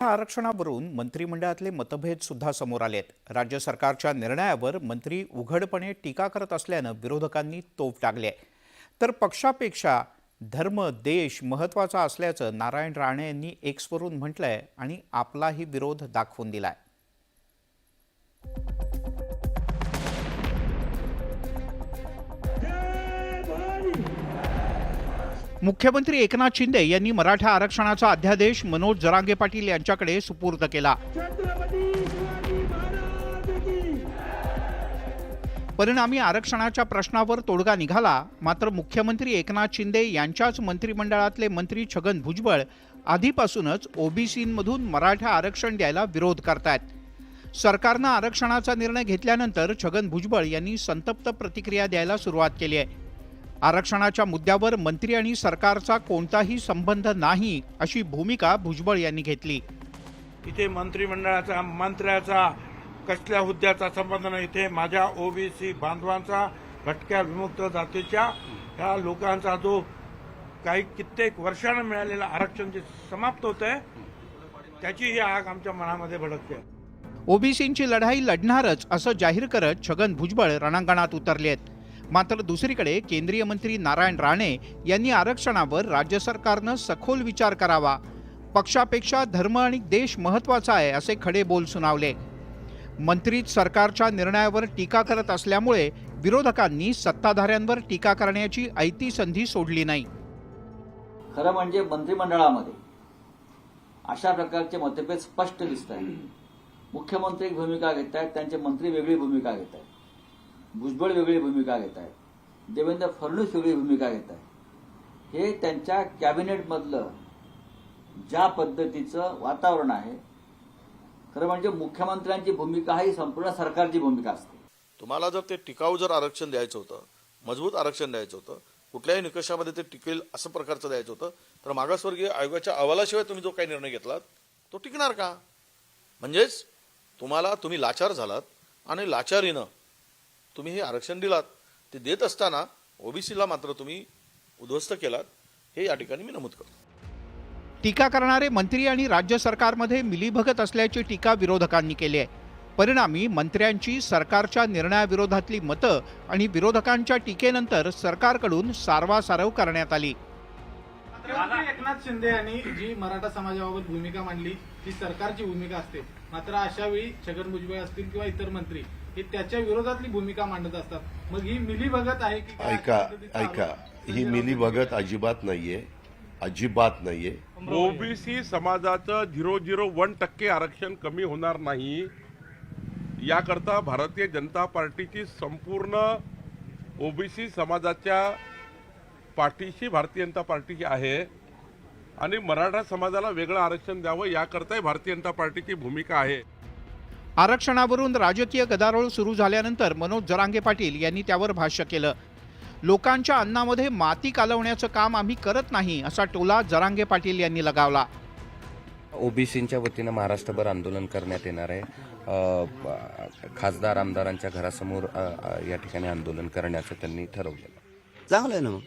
आरक्षणावरून मंत्रिमंडळातले मतभेद सुद्धा समोर आलेत. राज्य सरकारच्या निर्णयावर मंत्री उघडपणे टीका करत असल्यानं विरोधकांनी तोफ टाकली आहे तर पक्षापेक्षा धर्म देश महत्त्वाचा असल्याचं नारायण राणे यांनी एक्सवरून म्हटलंय आणि आपलाही विरोध दाखवून दिलाय. मुख्यमंत्री एकनाथ शिंदे यांनी मराठा आरक्षणाचा अध्यादेश मनोज जरांगे पाटील यांच्याकडे सुपूर्द केला. परिणामी आरक्षणाच्या प्रश्नावर तोडगा निघाला मात्र मुख्यमंत्री एकनाथ शिंदे यांच्याच मंत्रिमंडळातले मंत्री छगन भुजबळ आधीपासूनच ओबीसीमधून मराठा आरक्षण द्यायला विरोध करतायत. सरकारनं आरक्षणाचा निर्णय घेतल्यानंतर छगन भुजबळ यांनी संतप्त प्रतिक्रिया द्यायला सुरुवात केली आहे. आरक्षणाच्या मुद्द्यावर मंत्री आणि सरकारचा कोणताही संबंध नाही अशी भूमिका भुजबळ यांनी घेतली. इथे मंत्रिमंडळाचा मंत्र्याचा कसल्या हुद्द्याचा संबंध नाही. इथे माझ्या ओबीसी बांधवांचा भटक्या विमुक्त जातीच्या ह्या लोकांचा जो काही कित्येक वर्षानं मिळालेलं आरक्षण जे समाप्त होत आहे त्याची ही आग आमच्या मनामध्ये भडकते. ओबीसींची लढाई लढणारच असं जाहीर करत छगन भुजबळ रणांगणात उतरले आहेत मात्र दुसरीकडे केंद्रीय मंत्री नारायण राणे यांनी आरक्षणावर राज्य सरकारनं सखोल विचार करावा. पक्षापेक्षा धर्म आणि देश महत्त्वाचा आहे असे खडे बोल सुनावले. मंत्रीच सरकारच्या निर्णयावर टीका करत असल्यामुळे विरोधकांनी सत्ताधाऱ्यांवर टीका करण्याची ऐती संधी सोडली नाही. खरं म्हणजे मंत्रिमंडळामध्ये अशा प्रकारचे मतभेद स्पष्ट दिसत आहेत मुख्यमंत्री भूमिका घेत आहेत त्यांचे मंत्री वेगळी भूमिका घेत आहेत भुजबळ वेगळी भूमिका घेत आहेत देवेंद्र फडणवीस वेगळी भूमिका घेत आहेत हे त्यांच्या कॅबिनेटमधलं ज्या पद्धतीचं वातावरण आहे खरं म्हणजे मुख्यमंत्र्यांची भूमिका ही संपूर्ण सरकारची भूमिका असते. तुम्हाला जर ते टिकाऊ जर आरक्षण द्यायचं होतं मजबूत आरक्षण द्यायचं होतं कुठल्याही निकषामध्ये ते टिकेल असं प्रकारचं द्यायचं होतं तर मागासवर्गीय आयोगाच्या अहवालाशिवाय तुम्ही जो काही निर्णय घेतलात तो टिकणार का? म्हणजेच तुम्हाला तुम्ही लाचार झालात आणि लाचारीनं तुम्ही हे आरक्षण दिलात ते देत असताना ओबीसीला मात्र तुम्ही उद्ध्वस्त केलात हे या ठिकाणी मी नमूद करतो. टीका करणारे मंत्री आणि राज्य सरकारमध्ये मिलीभगत असल्याची टीका विरोधकांनी केली आहे. परिणामी मंत्र्यांची सरकारच्या निर्णयाविरोधातली मतं आणि विरोधकांच्या टीकेनंतर सरकारकडून सारवासारव करण्यात आली. एकनाथ शिंदे यांनी जी मराठा समाजाबाबत भूमिका मांडली ती सरकारची भूमिका असते. मात्र अशा वेळी छगन भुजबळ असतील किंवा इतर मंत्री हे त्याच्या विरोधातली भूमिका मांडत असतात. मग ही मिलीभगत आहे की? ऐका ऐका. ही मिली भगत अजिबात नाहीये. अजिबात नाहीये. ओबीसी समाजाचं झिरो झिरो वन टक्के आरक्षण कमी होणार नाही. याकरता भारतीय जनता पार्टीची संपूर्ण ओबीसी समाजाच्या पाठीशी भारतीय जनता पार्टी आहे. आणि मराठा समाजाला वेगळं आरक्षण द्यावं याकरताही भारतीय जनता पार्टीची भूमिका आहे. आरक्षणावरून राजकीय गदारोळ सुरू झाल्यानंतर मनोज जरांगे पाटील यांनी त्यावर भाष्य केलं. लोकांच्या अन्नामध्ये माती कालवण्याचं काम आम्ही करत नाही असा टोला जरांगे पाटील यांनी लगावला. ओबीसींच्या वतीनं महाराष्ट्रभर आंदोलन करण्यात येणार आहे. खासदार आमदारांच्या घरासमोर या ठिकाणी आंदोलन करण्याचं त्यांनी ठरवलेलं आहे. चांगलं आहे ना मग.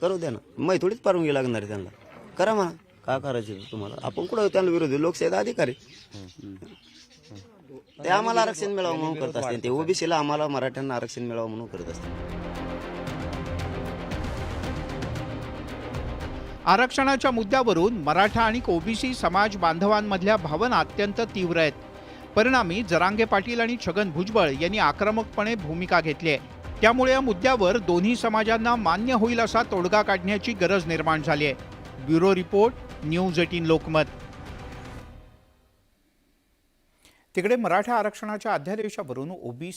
करू द्या ना. मग थोडीच परवानगी लागणार आहे त्यांना. करा म्हणा. का करायचे तुम्हाला? आपण कुठं त्यांना विरोधी? लोकशाहीचा अधिकारी ते आम्हाला आरक्षण मिळावं म्हणून करत असते ते ओबीसीला आम्हाला मराठ्यांना आरक्षण मिळावं म्हणून करत असते आरक्षणाच्या मुद्द्यावरून मराठा आणि ओबीसी समाज बांधवांमधल्या भावना अत्यंत तीव्र आहेत. परिणामी जरांगे पाटील आणि छगन भुजबळ यांनी आक्रमकपणे भूमिका घेतली आहे. त्यामुळे या मुद्द्यावर दोन्ही समाजांना मान्य होईल असा तोडगा काढण्याची गरज निर्माण झाली आहे. Bureau report news eighteen Lokmat. तिकडे मराठा आरक्षणाच्या अध्यादेशावरून ओबीसी